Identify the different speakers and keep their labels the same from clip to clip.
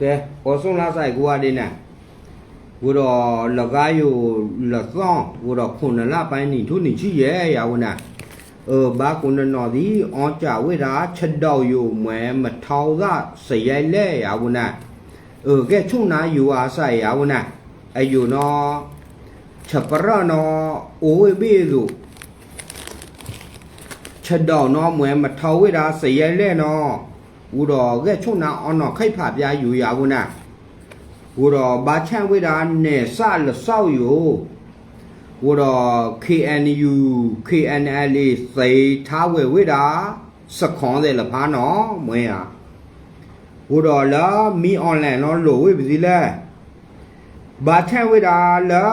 Speaker 1: ကဲဟောဆုံးလာဆိုင်ကိုအတင်းနဲ့ဝတော့လကားယိုလသောဝတော့ခုနလပိုင်းနေသူနေချီရဲ့ရဝနာเออบ้ากุนนอดีออจาเวดาฉดาวอยู่แหมมะทาวกะสยายแล่ยาวนะเออแกชุ่นาอยู่อาศัยยาวนะไออยู่นอฉปะระนอโอเวเบซุฉดาวนอแหมมะทาวเวดาสยายแล่นอ ဝတော့ကဲချုံနာအောင်တော့ခိတ်ဖပြားယူရဘူးနာဝတော့ဘာချန်ဝိဒါနဲ့စလဆောက်ယူဝတော့ KNU KNL စေထားဝဲဝိဒါစခွန်တယ်လဖာနော်မွေးဟာဝတော့လာမီအွန်လိုင်းတော့လို့ဝိပစီလဲဘာချန်ဝိဒါလာ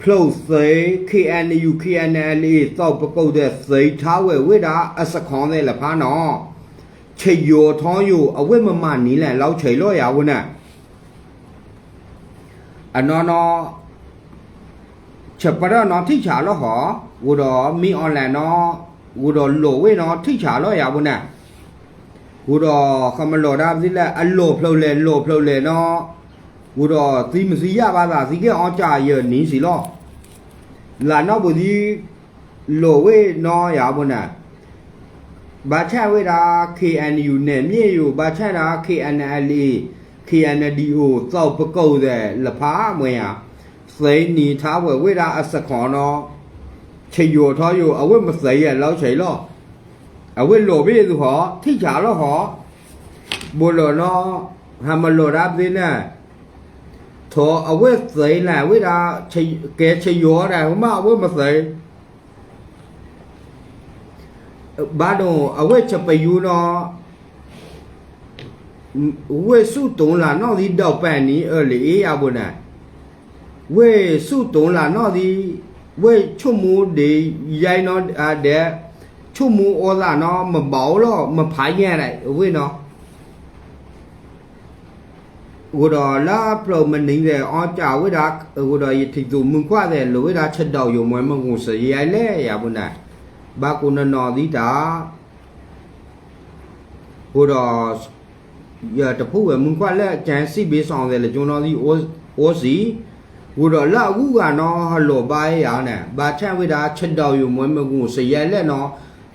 Speaker 1: ဖလို့စေ KNU KNL စောက်ပကုတ်တဲ့စေထားဝဲဝိဒါအစခွန်တယ်လဖာနော် ချေယောထောင်းယိုအဝိမမနီးလန်လောက်ချေလော့ရဝနအနော်နော်ချက်ပရနော်ထိချာလော့ဟောဝတော့မီအွန်လိုင်းနော်ဝတော့လိုဝေနော်ထိချာလော့ရဝနဝတော့ခမလော်ဒါသိလက်အလောဖလို့လေလောဖလို့လေနော်ဝတော့သီမစီရပါသာစီကအောင်ကြရနီးစီလော့လာနော်ဘူဒီလိုဝေနော်ရဝန ဘာချဝေတာ KNU နဲ့မြေယူဘာချတာ KNLA KNDO သောက်ပကုတ်တဲ့လဖာမွေဟာစိနီထားဝဲဝေတာအစခွန်တော့ချေယောထောယောအဝိမစိရဲ့လောက်ချေလောအဝိလိုပြီသူဟောထိချာလောဟောဘောလောနော်ဟမလောရာပြင်းနဲ့သောအဝိစိလာဝေတာချေကဲချေယောတာဟမအဝိမစိဘာတော့အဝဲချပယူနော်ဝဲစု တုံးလာနော်ဒီတော့ပန်နီအဲ့လေအေးရဘူးနာဝဲစုတုံးလာနော်ဒီဝဲချုံမူဒီရိုင်းနော်အတဲ့ချုံမူဩလာနော်မပေါတော့မဖိုင်းရလိုက်ဝဲနော်ဝတော်လာပရမနင်းတဲ့အောကြဝဲတာဝတော်ရထိသူမွန်ခွတဲ့လိုဝဲတာချက်တော့ယုံမွဲမကုစရိုင်လဲရ ဘူးနာဘာကုနနော်ဒီတာဟိုတော့ရတဖူဝဲမွန်ခွက်လက်ကျန်စီဘေးဆောင်တယ်လေကျွန်တော်ဒီအိုအိုစီဟိုတော့လာအခုကနော်ဟလောပါရရနဲ့ဘာချန်ဝိတာချက်တော်ယူမွဲမကူစရဲလက်နော်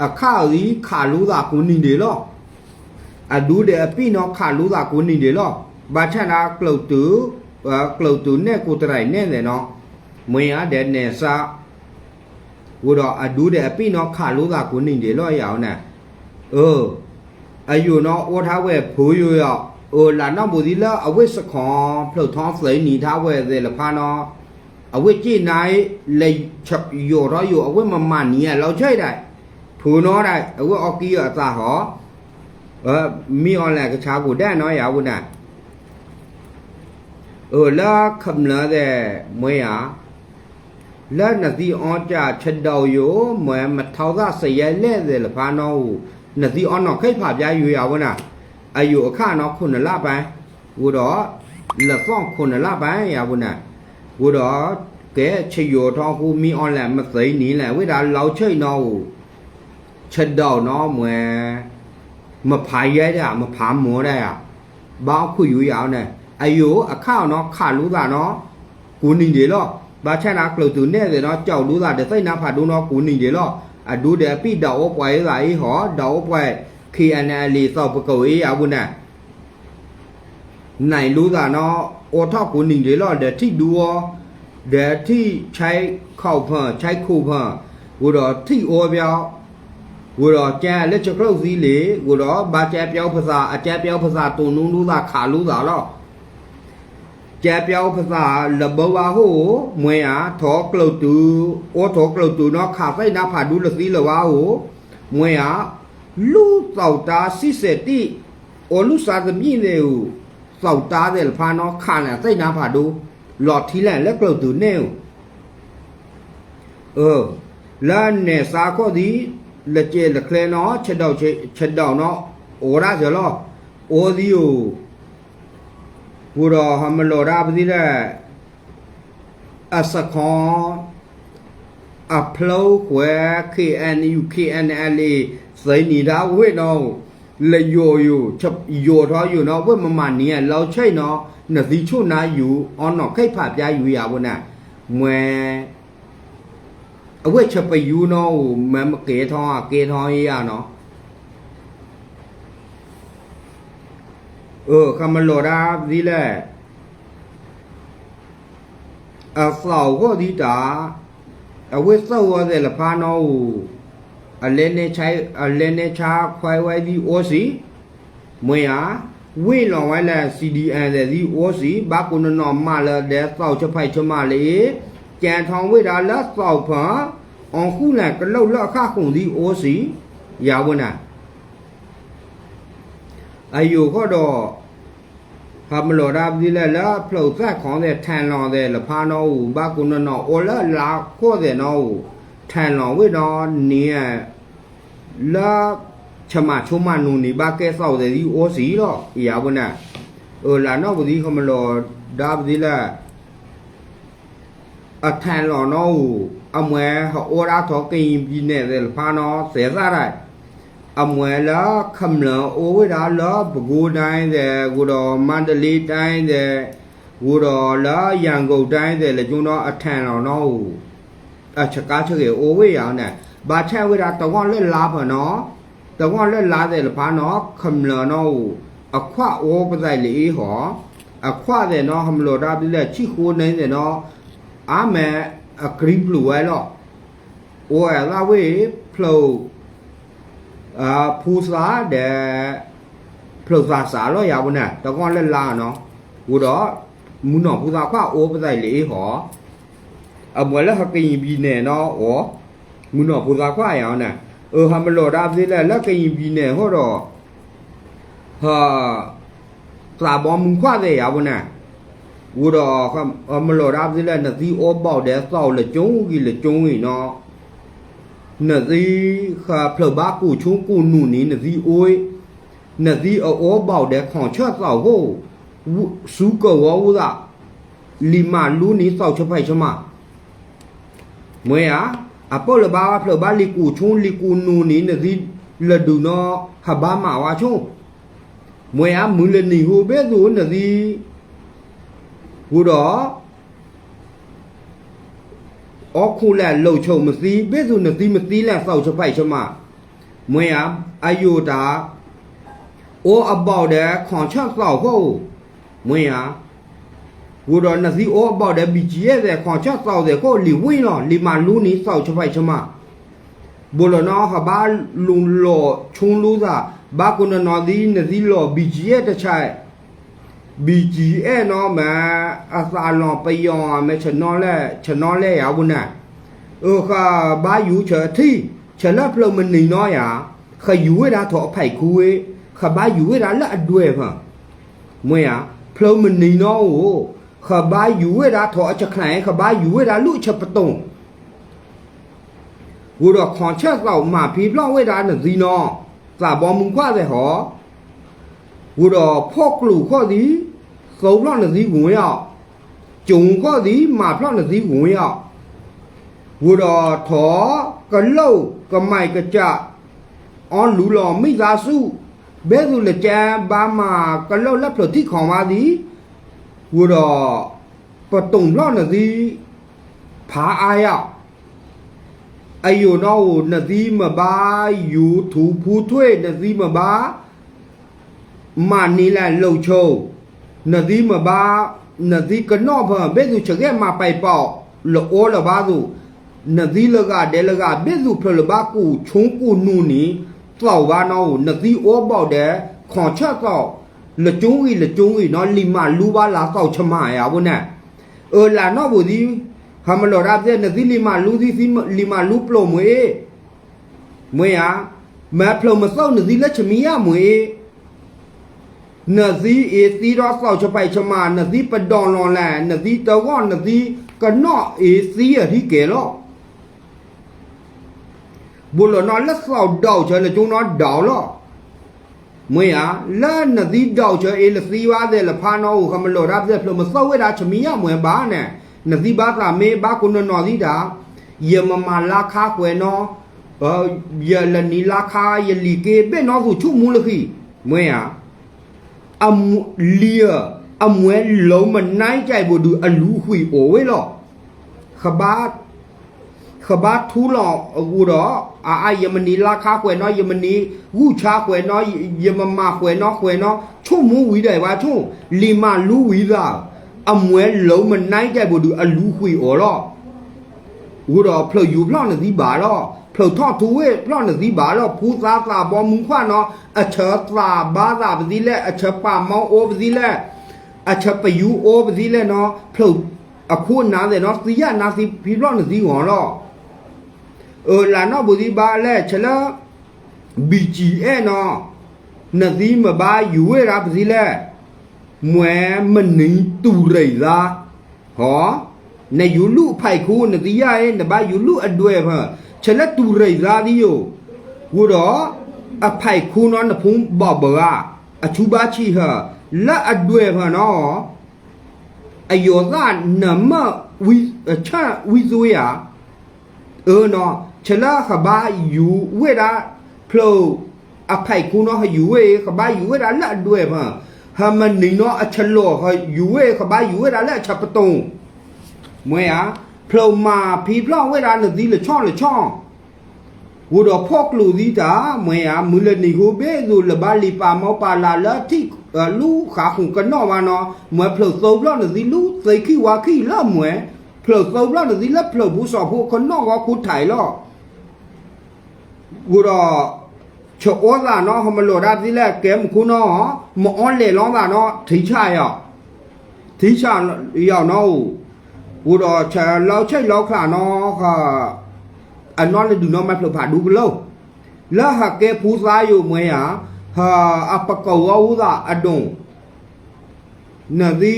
Speaker 1: အခါဒီခါလူသာကိုနေတယ်လောအဒူးတဲ့အပိနော်ခါလူသာကိုနေတယ်လောဘာချန်နာကလုတ်တူကလုတ်တူနဲ့ကိုတရိုင်နဲ့တယ်နော်မွေရတဲ့နဲ့စာ ဝတော့အဒူးတဲ့အပိနော်ခါလို့သာကိုနေတယ်လော့ရအောင်နဲ့အိုးအယူနော်ဩထားဝဲဖိုးရရောက်အိုလာနော်ဘူဒီလာအဝိစခွန်ဖလုတ်ထောင်းဖိနီထားဝဲသေးလဖာနော်အဝိကြည့်နိုင်လေချက်ယောတော့ယောအဝိမမနီရလောက်ချိုက်တယ်ဖူနော်တယ်အဝိအော်ကီရအသာဟောအဲမီအွန်လိုင်းကချာကိုတဲ့နော်ရဘူးနဲ့အိုလာခမလာတဲ့မွေးရ လက်နစီအောကြချက်တော်ယိုမွဲမထောက်သာစရဲလဲတယ်လဖာနောနစီအောနော်ခိတ်ဖပြားယူရဝနာအယုအခနော်ခုနလပိုင်းဝတော့လက်ဖောင်းခုနလပိုင်းရဝနာဝတော့ကဲချေယောထောင်းဟူမီအွန်လိုင်းမသိနီးလဲဝိဒါလောက်ချိတ်နော်ချက်တော်နော်မွဲမဖာရဲတာမဖာမောတဲ့ရဘောင်းခုယူရအောင်နဲ့အယုအခနော်ခလူသာနော်ကိုနေတယ်လော ဘာချန်နာကလုတ်သူနဲ့တယ်နော်ကြောက်လို့သာတဲ့စိတ်နာဖတ်တော့နော်ကိုနေတယ်လောအဒူတဲ့ပိတောက်ပွိုင်းလာအေးဟောတောက်ပွိုင်း KNL စောက်ပကောအေးအဘူးနာနိုင်လို့သာနော်အော်ထောက်ကိုနေတယ်လောတဲ့ထိဒူရောတဲ့ထိချိုက်ခောက်ဖန်ချိုက်ခုဖန်ဟိုတော့ထိဩပြောင်းဟိုတော့ကျန်လက်ချကလုတ်စည်းလေဟိုတော့ဘာကျပြောင်းဖစာအကျပြောင်းဖစာတုံနုံလို့သာခါလို့သာလော แจเปียวภาษาระบวาโหมวยอ่ะทอกลตูโอทอกลตูเนาะขาไฟนาผาดูละสีละวาโหมวยอ่ะลูเต่าตาซิเสติโอลูซาตมีเลยโหเต่าตาเดลพาเนาะขาน่ะไฟนาผาดูหลอดทีแลและกลตูเน ဘုရောဟမလောရာပတိတဲ့အစခွန်အဖလောကွယ် KNU KNLA စိနီဒါဝိနောလေယိုယိုချက်ယိုတော့ယိုနော်ဝဲမမနီရလောက်ချိတ်နော်နစီချုနာယူအော်နော်ခိတ်ဖပြယူရဘူးနာမွဲအဝဲချက်ပယူနော်မမကေထောင်းကေထောင်းရရနော် เออคำมโลดาดีแหละအဆောက်ကိုဒီတာအဝိစောဝတဲ့လဖာနောအလဲနေချိုင်အလဲနေချာခွိုင်ဝဲဒီအိုစီမွေဟာဝိလောင်ဝဲလဲ CDN တဲ့ဒီအိုစီဘာကုနနောမလာတဲ့စောက်ချဖိုက်ချမလေးကြံထောင်ဝိတာလက်စောက်ဖာအောင်ခုလကလောက်လအခခုန်ဒီအိုစီရဝနာ အယိုခေါ်တော့ဖာမလော်ဒါဒီလဲလာဖလုတ်သက်ခေါင်းတဲ့ထန်လော်တဲ့လဖာနောဦးဘာကုနနောအော်လာလာခေါ်တဲ့နောဦးထန်လော်ဝိတော့နီးရလာချမချုံမနူနီဘာကဲဆောက်တဲ့ဒီအိုစီတော့ရပါနဲ့ဟိုလာတော့ဒီခမလော်ဒါဒီလဲအထန်လော်နောဦးအမွဲဟောရာထောကရင်ပြီးနေတဲ့လဖာနောဆဲစားလိုက် အမွယ်လာခမလအိုဝဒါလာဘဂိုတိုင်းတဲ့ကိုတော့မန္တလေးတိုင်းတဲ့ကိုတော့လာရန်ကုန်တိုင်းတဲ့လေကျွန်တော်အထန်တော်တော့အချက်ကားချက်ရေအိုဝေးရအောင်နဲ့ဘာချက်ဝေးတာတော့လက်လာဖနော်တော့လက်လာတဲ့လဘာနော်ခမလနော်အခွအိုးပဒိုင်လေးဟောအခွတဲ့နော်ဟမလို့ဒါပြလက်ချိခိုးနေတဲ့နော်အာမဲအဂရိပလူဝဲတော့အိုလာဝေးဖလို့ အာဖူစာတဲ့ဖလုစာစာလို့ရပါနဲ့တကွန်လက်လာနော်ဟိုတော့မူနော်ဖူစာခွအိုးပဆိုင်လေးဟောအမွေလက်ဟကရင်ပြီးနေနော်ဩမူနော်ဖူစာခွရအောင်နဲ့เออฮามโลดาซิแลလက်ကရင်ပြီးနေဟောတော့ဟာစာဘောမူခွတဲ့ရပါနဲ့ဟိုတော့အမလောဒါซิแลနသီဩပေါက်တဲ့စောက်လက်ကျုံးကြီးလက်ကျုံးကြီးနော် နဒီခါဖလဘကူချုံကူနူနီနဒီအိုးနဒီအောဘောက်တဲ့ခွန်ချတ်သောဟိုစူကောဝဝဒလီမာလူနီစောက်ချဖိုက်ချမမွေယာအပေါ်လဘာဖလဘလီကူချုံလီကူနူနီနဒီလဒူနောဟဘာမာဝါချုံမွေယာမူလနီဟိုဘဲသူနဒီဟိုတော့ အခုလက်လှုပ်ချုံမစီဘိစုနစီမစီလက်စောက်ချပိုက်ချမမွေအားအယိုတာအိုးအပေါက်တဲ့ခွန်ချက်စောက်ဟုတ်မွေအားဝူတော်နစီအိုးအပေါက်တဲ့ဘီဂျီရဲ့တဲ့ခွန်ချက်စောက်တဲ့ကိုလီဝင်းတော့လီမာလူနီစောက်ချပိုက်ချမဘောလနော်ခဘာလုံလောချုံလူသာဘာကုနနော်ဒီနစီလောဘီဂျီရဲ့တချိုင် BGA နော်မအစာလောပယောမဲချနော်လဲချနော်လဲရဘူးနာအိုခါဘာယူချတိချလပလမနီနော်ယာခယူရတာတော့အဖိုက်ကူဝေခဘာယူရတာလက်အတွေ့ဖန်မွေယာဖလမနီနော်ကိုခဘာယူရတာတော့အချက်ခိုင်ခဘာယူရတာလူချက်ပတုံဝတော့ခွန်ချက်တော့မှာဖီပလောက်ဝဲတာနဇီနော်စာဘောမုန်ခွာတဲ့ဟော ဝူတော်ဖော့ကလူခော့သည်စုံလောက်နှစည်းဝင်ရောက်ဂျုံခော့သည်မာဖလောက်နှစည်းဝင်ရောက်ဝူတော်ထော်ကလုတ်ကမိုက်ကကြအွန်လူလော်မိသားစုဘဲသူလက်ကြံဘာမာကလုတ်လက်ဖလို့တိခေါ်ပါသည်ဝူတော်ပတုံလောက်နှစည်းဖာအားရောက်အယုံတော့နှစည်းမပါယူထူဖူထွေနှစည်းမပါ Manila lâu châu nà tí mà ba nà tí cái nọ mà biết dù chẳng ghét mà bài bảo là ô là ba dù nà tí là gà để là gà biết dù phải là ba cụ chúng cụ nụ ní tàu ba nào nà tí ô bảo để khó chắc tàu là chúng gì là chúng gì nó lì mà lú ba lá tàu châm hải à bún nè ờ là nó bù gì hàm mà lọt ra thế nà tí lì mà lú gì gì lì mà lú plo mới mới à mà plo mà sau nà tí là châm ý à mới နသီအေသီတော့စောက်ချပိုက်ချမနသီပဒွန်လွန်လန်နသီတဝော့နသီကနော့အေသီအထိကဲလောဘူလနော်လက်စောက်တော့ချလေကျုံတော့ဒေါလောမွေရလာနသီတော့ချအေလစီဝါတဲ့လဖာနောကိုခမလောရပ်ပြဖလို့မစောက်ဝဲတာချမီရမွေပါနဲ့နသီဘာသာမေဘာကုနော်နော်သီတာယမမလာခါကွယ်နော်ယလနီလာခါယလီကေဘေနော်ကိုချုံမူလခိမွေရ အမလီယအမွဲလုံးမနိုင်ကြိုက်ဘူးသူအလူခွေအိုဝဲလောခဘတ်ခဘတ်ထူလောအခုတော့အာအယမနီလာခါခွဲနော်ယမနီဝူချာခွဲနော်ယမမခွဲနော်ခွဲနော်ချုံမူဝီတယ်ပါချုံလီမလူဝီသာအမွဲလုံးမနိုင်ကြိုက်ဘူးသူအလူခွေအိုလောဝတော့ဖလို့ယူဖလို့နေသီးပါတော့ ဖလောထော့သူဝဲပလော့နစီဘာလော့ဖူသာသာပေါ်မူခွနော်အချာသာဘာသာပစီလဲအချာပါမောင်းအိုးပစီလဲအချာပယူအိုးပစီလဲနော်ဖလောအခုနားတယ်နော်စီရနာစီဖီလော့နစီဟောလော့အော်လာနော်ဘူဒီဘာလဲချလာ BGA နော်နစီမဘာယူဝဲရာပစီလဲမွဲမနီတူရိလာဟောနေယူလူဖိုက်ခုနတိရဲ့နဘာယူလူအတွေ့ဖာ ရိသာဟော ne yulu phai khu ne tiya e ne ba yulu adwe pha chela tu rai ra di yo wo do a phai khu no na phung ba ba a chu ba chi ha la adwe pha no ayo ga na ma wi cha wi zo ya e no chela kha ba yu we da phlo a phai khu no ha yu we kha ba yu we da la adwe pha ha ma ni no a chalo ha yu we kha ba yu we da la cha pa tong မွေရဖလုံမာဖီဖလောင်းဝဲတာနသီလချောင်းလချောင်းဝဒဖော့ကလူဒီတာမွေရမူလနီကိုဘေဇူလဘလီပါမောပါလာလတိလူခါခုကနောမနောမွေဖလုံသုံးဖလောင်းနသီလူသိခိဝါခိလမွေဖလုံသုံးဖလောင်းနသီလဖလုံဘူးစောဖို့ကနောကခုထိုင်လောဝဒချောဩလာနော်ဟမလောဒါဒီလကဲမခုနောမអွန်လေလောင်းတာနော်ထိချရောထိချရောက်နော် กูรอชาเราใช่เราขลานอค่ะอันนั้นดูน้องมาเผลอผ่าดูกันแล้วแล้วหากแกผู้ซ้ายอยู่เมื่อหาอัปกาวอุตาอดงนาดี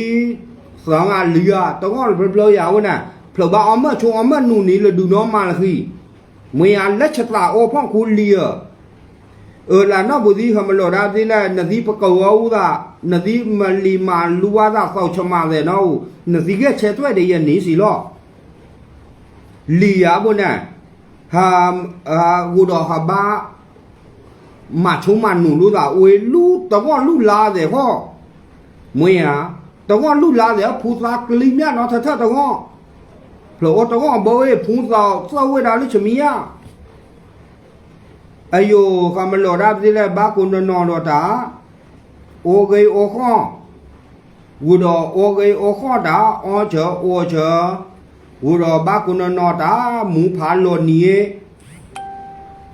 Speaker 1: สองอาเลียต้องเอาเปลือยาวน่ะเผลอบ้าอมเมอชงอมเมอนูนี้เลยดูน้องมาละสิเมื่อและชะตาโอพ่องคุณเลียเออลานาบุดีคำมันหลอดาดีละนาดีปะกาวอุตานาดีมาลีมาลัวตาเศร้าชมาเลยเนาะ ကောင်ဒီအိုစီဖလုံအားကတကောင်ဒီအိုစီလောမာဒူမာဖူသာမူမူလောဘဝေဖာလောဘဝေအနောလေဒူနောလီယာပကောဝူဒါလီဘာလဲလီမာလူနီတောက်ချဖိုက်ချမနော်နသီလီနသီအောဘောက်တဲ့ဘီဂျီယကနော်တယ်လေကျွန်တော်လီ ဝဒအိုဂေအိုခေါ်တာအောချောအိုချောဝဒဘကုနနောတာမူဖာလောနီယေ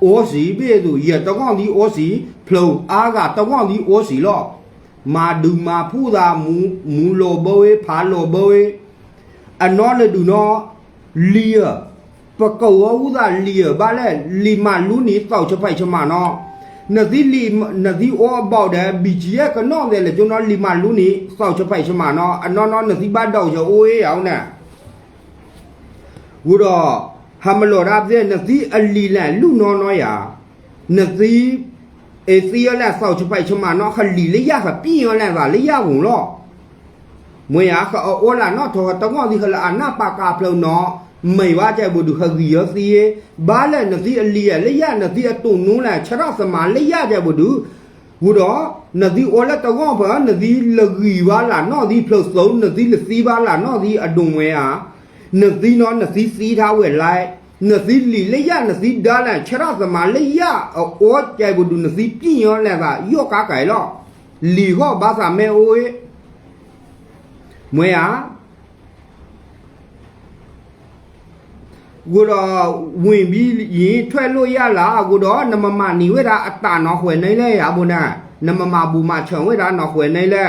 Speaker 1: အိုစီဘေသူရတကောင်ဒီအိုစီဖလုံအားကတကောင်ဒီအိုစီလောမာဒူမာဖူသာမူမူလောဘဝေဖာလောဘဝေအနောလဒူနောလီယပကောဝူသာလီယဘာလဲလီမာလူနီတောက်ချဖိုက်ချမနော na di li na di o about da bi ji ya ka no de le jo no li ma lu ni sao cho pai cho ma no a no no na di ba dau jo o e yaw na wu do ha ma lo ra de na di a li la lu no no ya na di e si ya la sao cho pai cho ma no ha li le ya ha pi yo la ba le ya wu lo မွေရခအောလာနော်ထောတငောဒီခလာအနာပါကာပလုံနော် မိဝါကြဘူဒုခဂီယောစီယဘာလနစီအလီယလေယနစီအတုနူးလာခြရစမာလေယကြဘူဒုဝဒနဒီအော်လက်တော့ဘာနဒီလဂီဝါလာနော်ဒီဖလုတ်ဆုံးနဒီလစီပါလာနော်ဒီအဒုံဝဲဟာနဒီနော်နစီစီထားဝဲလိုက်နစီလီလေးရနစီဒါလန်ခြရသမာလေးရအော်ကြိုက်ဘူးနစီပြင်းရောလက်ကရော့ကားကြိုင်လောလီဟောဘာသာမဲအိုးမွေဟာ ကိုတော့ဝင်ပြီးရင်ထွက်လို့ရလားကိုတော့နမမနီဝဲတာအတာနော်ခွေနေလဲရဘူးနာနမမဘူမချုံဝဲတာနော်ခွေနေလဲ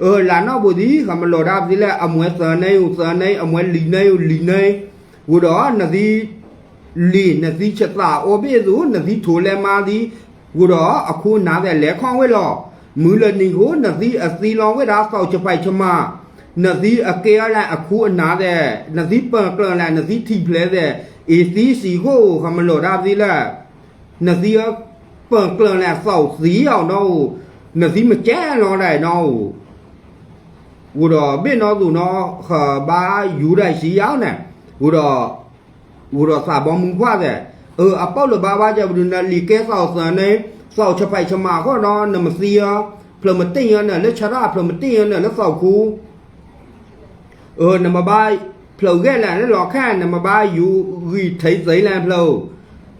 Speaker 1: เออလာနော်ဘူဒီခမလောဒါပြီလဲအမွဲစနေဦးစနေအမွဲလီနေဦးလီနေကိုတော့နဒီလီနဒီချက်တာအိုဘေဇူနဒီထိုလဲမာဒီကိုတော့အခုနားတဲ့လဲခေါဝဲလောမူလနီကိုနဒီအစီလောင်ဝဲတာစောက်ချပိုက်ချမ နဒီအကေရလာအခုအနာတဲ့နဒီပန်ကလန်လာနဒီတီဖလဲတဲ့အေစီစီကိုခမလောဒါပြီလဲနဒီပန်ကလန်လာစောက်စီအောင်တော့နဒီမကျဲတော့တဲ့တော့ ဝတော့ဘင်းတော့သူနော်ခဘာယူလိုက်စီရောက်နေဝတော့ဝတော့စာပေါ်မူခွာတဲ့ เอออเป้าเลยบ้าว่าจะดูนะลีแกสาวสานเนี่ยสาวชะไปชะมาก็นอนนำมาเสียเพลมติง เนี่ยแล้วชราเพลมติงเนี่ยแล้วสาวคูเออนำมาบ้าเพลแก่แหละแล้วหลอกแค่นำมาบ้าอยู่รีไทยใส่แลเพล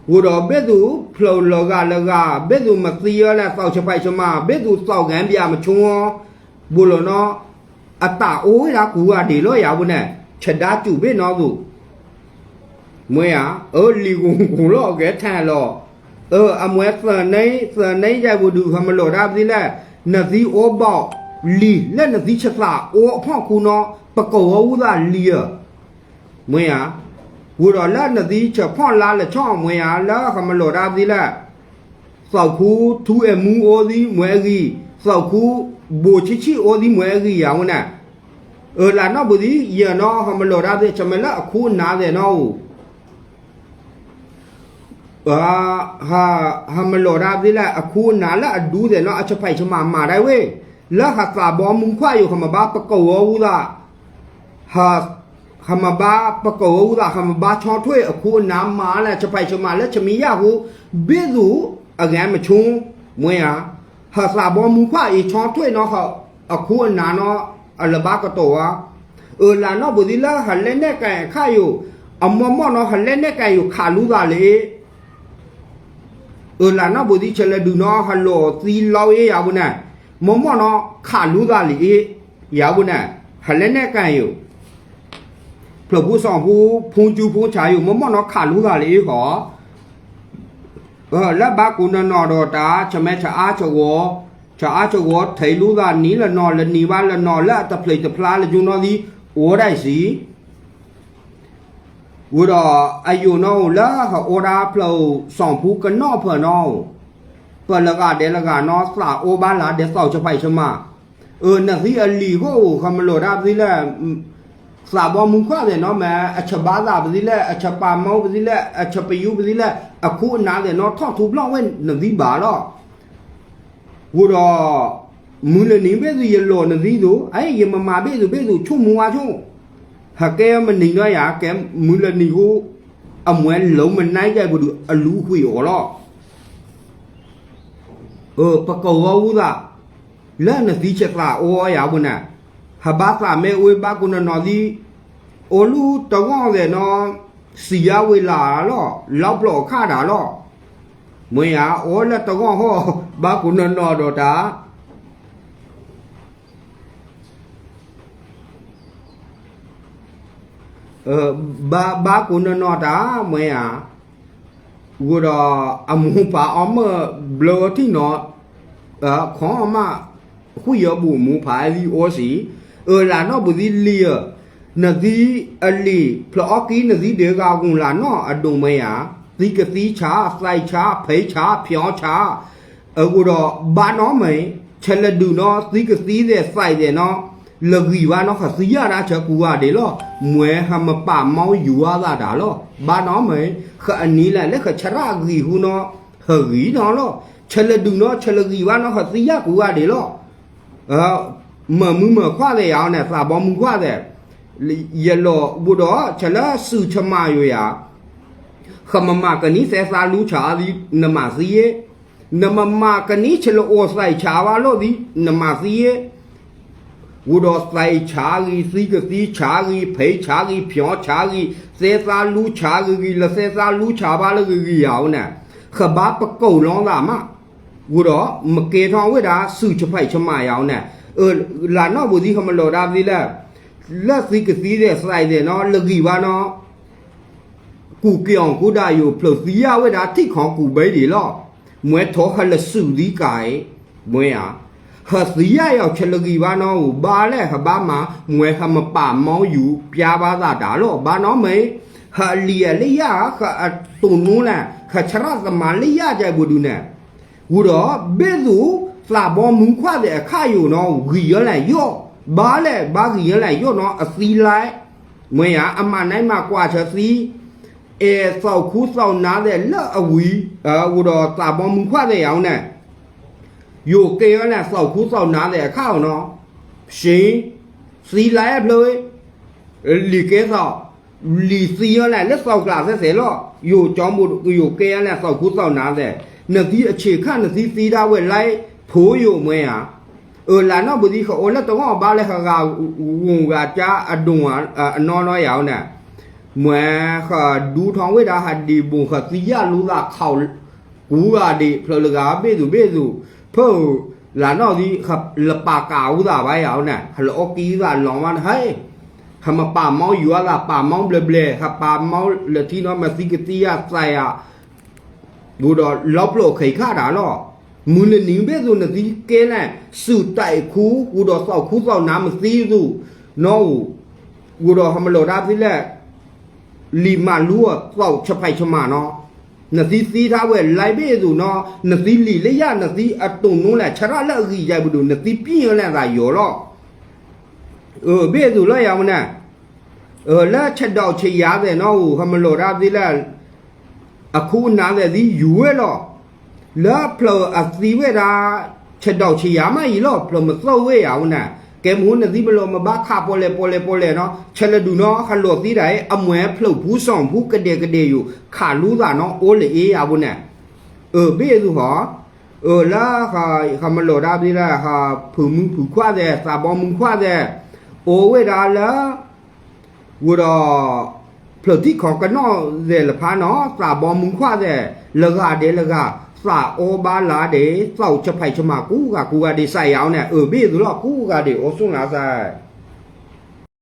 Speaker 1: ဝတော်ဘဲသူဖလော်လောကလကဘဲသူမသီရလဲစောက်ချပိုက်ချမဘဲသူစောက်ကန်ပြမချုံဘူလောနော်အတအိုးရာကူကဒီလောရဘူးနဲ့ချက်သားကျူဘဲနော်သူ မွေးရအိုလီကုံကုံလောကဲထန်လောเอออมวยสนในสนในใจบูดูคำโลดาสิแลนสีโอบอก ลีและนสีชะสาโอพ่อคูเนาะปะกอวูดาลียมวยอ่ะวูดอละนสีชะพ่อลาละช่องมวยอ่ะแล้วคำโลดาสิแลสาวคูทูเอมูโอดีมวยกีสาวคูโบชิชิโอดีมวยกียาวน่ะเออลาเนาะบุดีเยเนาะคำโลดาสิชะมละคูนาเดเน าะ ဟာဟာဟာမလော်ရာဒီလာအခုနာလာအဒူးတယ်နော်အချက်ဖိုက်ချမမာได้เว้ยလာဟာစာဘောมุงခွာอยู่ခမဘာပကောဝူဒါဟာခမဘာပကောဝူဒါခမဘာချောထွေးအခုနာမာလာချက်ဖိုက်ချမလက်ချမီရဟုဘိသူအကံမချုံမွေးဟာဟာစာဘောมุงခွာอีချောထွေးနော်ခအခုနာနော်အလဘာကတော်ဝါเออလာနော်ဘူဒီလာဟလဲနဲ့ကန်ခါယူအမမနော်ဟလဲနဲ့ကန်ယူခါလူသားလေ เออลานะบุดีเชลดูเนาะ မုံမော့နော်ခါလူသားလီရာဘူးနဲ့ဟလက်နဲ့ကန်ယူဖလဘူးဆောင်ဘူးဖုန်ကျူဖုန်ချာယူမုံမော့နော်ခါလူသားလီဟောလက်ဘကုနနော်တော့တာချမဲချအားချောချအားချောထိုင်လူသားနီးလနော်လနီပါလနော်လက်တဖလိတဖလားလဂျုံနော်ဒီဝဒိုင်စီဝဒအယုံနော်လာဟောရာဖလောဆောင်ဘူးကနော်ဖနော် ชะอาชะวอชะอาชะวอไทลูดานี้ละนอละนีวาละนอละตะเพลตะพลาละจุนอดีโอได้สิ ဝရအယုနောလာဟောရာဖလောဆောင်ဖူကနောဖနောပလကဒေလကနောစာအိုဘာလာဒေဆောက်ချပိုက်ချမเออนะที่อลีโหคำโลดาบิละสาบอมุขะเดเนาะแม่อฉบาดาบิละอฉปาเมาบิละอฉปยูบิละအခုနာเดเนาะทอทุบล่องเว้นนดิบาลอวูดอมูลนิเบซุยโลนดิดูไอ้ยมมาเบซุเบซุชุมูวาชุဟကဲမနေတော့ရကဲမူလနီကိုအမွဲလုံးမနိုင်ကြဘူးအလူခွေရောလော เออปะกอวูดาလဲနသီချက်လာအောရဘူးနာဟဘာသာမဲဝေဘကုနနော်ဒီအိုလူတောင်းတယ်နော်စီရဝေလာလောလောက်ပလောခတာလောမွေရအောလက်တောင်းဟောဘကုနနော်တော့တာเออဘာဘာကုနနော်တာမွေရဝရအမှုပါအမဘလောတိနော်အာခေါအမ ခုရဘူးမူဖာလီအိုစီเออลาเน 呃，看我嘛，会有不木牌的我是，呃，然后不是哩呃，那是呃哩，不阿基那是得搞工啦，那阿东没呀，是个是茶、晒茶、陪茶、飘茶，呃，我说把那没，吃了都那是个是的晒的那。လဂီဝါနောခစီရတာချက်ကူရတယ်လို့မွဲဟမပမောင်းယူရတာဒါလို့ဘာနောမေခအနီးလက်လက်ခချရာဂီဟူနောဟဂီနောလို့ ချလဒူနောချလကီဝါနောခစီယကူဝါဒေလောအာမမှုမခွလေရောင်းနဲ့စာဘောမှုခွတဲ့ယေလောဘူတော့ချလစုချမရွရာခမမကနိစေစာလူချာဒီနမစီယေနမမကနိချလောဆိုင်ချာဝါလို့ဒီနမစီယေဝဒေါ်ဆိုင်ချာဂီစီကစီချာဂီဖေးချာဂီဖြောချာဂီစေသာလူချာဂီလစေသာလူချာပါလဂီရောင်းနဲ့ခဘာပကုတ်လုံးလာမှာ င်းတာမ ဝတော့မကေထောင်ဝိတာစုချဖိုက်ချမရောင်းနဲ့เออလာတော့ဘူဒီခမလော်ဒါဒီလက်လက်စီကစီတဲ့စိုက်တဲ့နော်လကီပါနော်ကူကြောင်ကူဒါယိုဖလို့စီရဝိတာထိခေါကူပဲဒီလောမွဲထောခလစုဒီကိုင်မွဲอ่ะဟစီရရောက်ချလကီပါနော်ဘာလဲဟဘာမှာမွဲဟမပါမောင်းယူပြားပါသာဒါလောဘာနော်မေဟာလီယလေးရခအတုံနူးလားခချရသမလေးရကြဘူးဒူနဲ့ ဝရဘေသူဖလာဘောမူခွတဲ့အခါယူနော်ဂီရလိုက်ရော့ဘာလဲဘာဂီရလိုက်ရော့နော်အစီလိုက်မွေရအမနိုင်မှာကွာချစီအဲစောက်ခူးစောက်နာတဲ့လက်အဝီအဝရတာဘောမူခွတဲ့ရောင်းနဲ့ယိုကေရနဲ့စောက်ခူးစောက်နာတဲ့အခါနော်ရှင်စီလိုက်ဘလို့လီကေစောက်လီစီရလဲလက်ဆောက်ကလာဆက်စေလို့ယိုကြောင်းမို့ယိုကဲရလဲဆောက်ခုဆောက်နာတဲ့ နသီအခြေခနသီသီတာဝဲလိုက်ဖိုးယုံမွဲဟာအလာနဘူဒီခေါ်လာတော့ဘာလဲခါကဝန်ကကြအဒုံအနော်နော်ရအောင်နဲ့မွဲခါဒူထောင်ဝဲတာဟာဒီဘုံခါသီရလူလာခေါကူကဒီဖလလကာပေသူပေသူဖို့လာတော့ဒီခလပါကာဥသာပါရအောင်နဲ့ဟလောကီကလောင်မဟဲ့ခမပါမောယူလာပါမောဘလဘလခပါမောလတိနောမသိကတိယဆိုင်ယာ ဘူတော့လော့ပလို့ခိခါတာလောမူလနင်းပဲဆိုနဒီကဲလန်စုတိုက်ခူဘူတော့ဆောက်ခူဆောက်နာမသိသူနော်ဘူတော့ဟမလို့ဒါပြီလက်လီမာလူဆောက်ချက်ဖိုက်ချမနော်နသီစီထားဝဲလိုက်ပဲဆိုနော်နသီလီလေရနသီအတုံနုံးလဲခြရလက်ကြီးရိုက်ဘူးနသီပြင်းရလဲသာရောတော့ เออเบี้ยสุแล้วยาวนะเออแล้วချက်တော့ချရတဲ့နော်ဟမလို့ဒါသေးလား အခုနားတဲ့ဒီယူရတော့လာဖလောအသီဝဲတာချက်တော့ချရမကြီးလို့ဖလောမစောဝဲရအောင်နာကဲမုန်းဒီဘလို့မဘာခပေါ်လေပေါ်လေပေါ်လေနော်ချက်လဒူနော်ခလို့သီးတယ်အမွဲဖလုတ်ဘူးဆောင်ဘူးကတဲ့ကတဲ့ယူခါလူးတာနော်အိုးလေအေးရဘူးနဲ့เออเบี้ยสุဟောเออလာခါခမလို့ဒါသေးလားဟာဖူမှုဖူခွာတဲ့စာပေါ်မှုခွာတဲ့ โอเวดาละวูดอ พลติของกันนอเซลพาเนาะสาบอมุงควาเซละกาเดละกาสาโอบาลาเดเศร้าจะไผชมากูกะกูกะเดใส่เอาเนี่ยเออเบ้สุลอกูกะเดโอซุงลาใส่